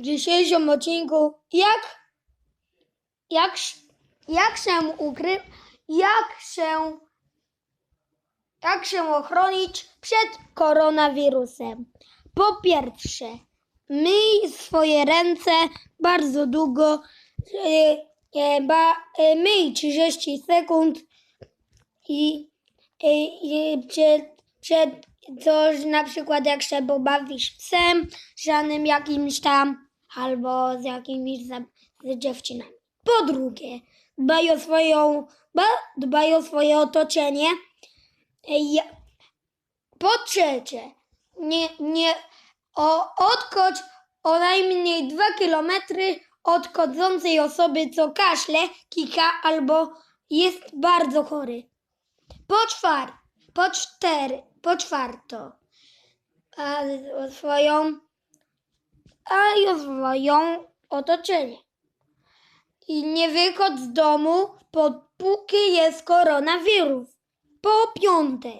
w dzisiejszym odcinku jak, jak, jak się ukry, jak się, jak się ochronić przed koronawirusem. Po pierwsze, myj swoje ręce bardzo długo, e, e, ba, e, myj 30 sekund i, i, i przed, przed coś na przykład jak się pobawisz psem, żadnym jakimś tam, albo z jakimiś za, z dziewczynami. Po drugie, dbaj o swoją, ba, dbaj o swoje otoczenie. Po trzecie, nie, nie o, odkocz o najmniej 2 kilometry od kodzącej osoby, co kaszle, kika albo jest bardzo chory. Po czwar, po cztery, po czwarto, a swoją, a i o swoją otoczenie. I nie wychodź z domu, póki jest koronawirus. Po piąte,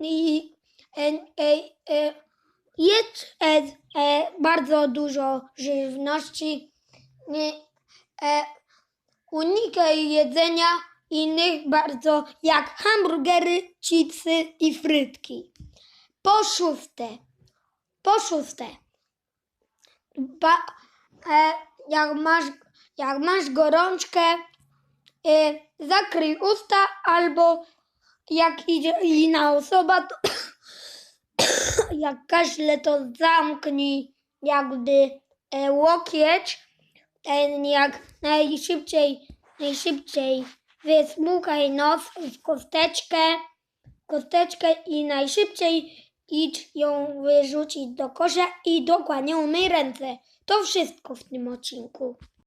i e, e, e, jedz e, e, bardzo dużo żywności. E, unikaj jedzenia innych bardzo jak hamburgery, chipsy i frytki. Po szóste, po szóste, ba, e, jak, masz, jak masz gorączkę, e, zakryj usta albo jak idzie inna osoba, to jak kaszle, to zamknij jakby e, łokieć, ten jak najszybciej, najszybciej wysmukaj nos w kosteczkę, kosteczkę i najszybciej idź ją wyrzucić do kosza i dokładnie umyj ręce. To wszystko w tym odcinku.